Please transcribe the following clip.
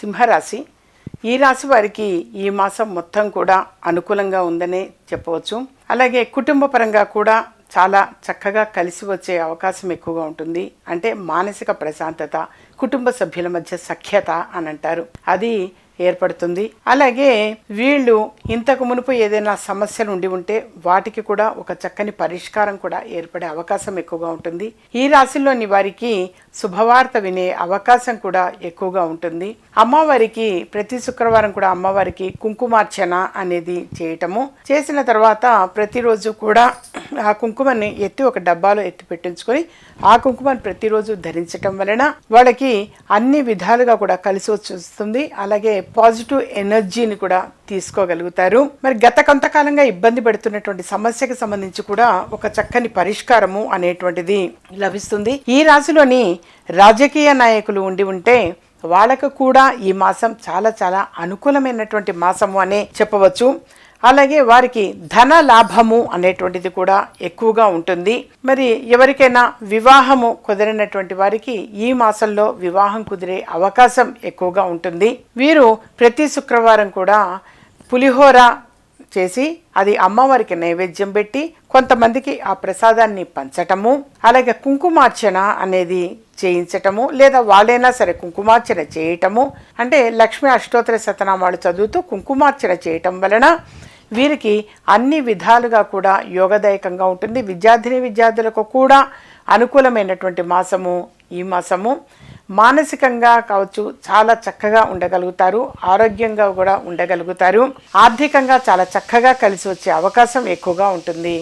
సింహరాశి. ఈ రాశి వారికి ఈ మాసం మొత్తం కూడా అనుకూలంగా ఉందనే చెప్పవచ్చు. అలాగే కుటుంబ పరంగా కూడా చాలా చక్కగా కలిసి వచ్చే అవకాశం ఎక్కువగా ఉంటుంది. అంటే మానసిక ప్రశాంతత కుటుంబ సభ్యుల మధ్య సఖ్యత అని అంటారు. అది ఏర్పడుతుంది. అలాగే వీళ్ళు ఇంతకు మునుపు ఏదైనా సమస్యలు ఉండి ఉంటే వాటికి కూడా ఒక చక్కని పరిష్కారం కూడా ఏర్పడే అవకాశం ఎక్కువగా ఉంటుంది. ఈ రాశిలోని వారికి శుభవార్త వినే అవకాశం కూడా ఎక్కువగా ఉంటుంది. అమ్మవారికి ప్రతి శుక్రవారం కూడా అమ్మవారికి కుంకుమార్చన అనేది చేయటము. చేసిన తర్వాత ప్రతిరోజు కూడా ఆ కుంకుమని ఎత్తి ఒక డబ్బాలో ఎత్తి పెట్టించుకొని ఆ కుంకుమని ప్రతిరోజు ధరించటం వలన వాళ్ళకి అన్ని విధాలుగా కూడా కలిసి వస్తుంది అలాగే పాజిటివ్ ఎనర్జీని కూడా తీసుకోగలుగుతారు. మరి గత కొంతకాలంగా ఇబ్బంది పెడుతున్నటువంటి సమస్యకు సంబంధించి కూడా ఒక చక్కని పరిష్కారము అనేటువంటిది లభిస్తుంది. ఈ రాశిలోని రాజకీయ నాయకులు ఉండి ఉంటే వాళ్ళకు కూడా ఈ మాసం చాలా చాలా అనుకూలమైనటువంటి మాసము అనే చెప్పవచ్చు. అలాగే వారికి ధన లాభము అనేటువంటిది కూడా ఎక్కువగా ఉంటుంది. మరి ఎవరికైనా వివాహము కుదిరినటువంటి వారికి ఈ మాసంలో వివాహం కుదిరే అవకాశం ఎక్కువగా ఉంటుంది. వీరు ప్రతి శుక్రవారం కూడా పులిహోర చేసి అది అమ్మవారికి నైవేద్యం పెట్టి కొంతమందికి ఆ ప్రసాదాన్ని పంచటము అలాగే కుంకుమార్చన అనేది చేయించటము లేదా వాళ్ళైనా సరే కుంకుమార్చన చేయటము. అంటే లక్ష్మీ అష్టోత్తర శతనామాలు చదువుతూ కుంకుమార్చన చేయటం వలన వీరికి అన్ని విధాలుగా కూడా యోగదాయకంగా ఉంటుంది. విద్యార్థిని విద్యార్థులకు కూడా అనుకూలమైనటువంటి మాసము ఈ మాసము. మానసికంగా కావచ్చు చాలా చక్కగా ఉండగలుగుతారు. ఆరోగ్యంగా కూడా ఉండగలుగుతారు. ఆర్థికంగా చాలా చక్కగా కలిసి వచ్చే అవకాశం ఎక్కువగా ఉంటుంది.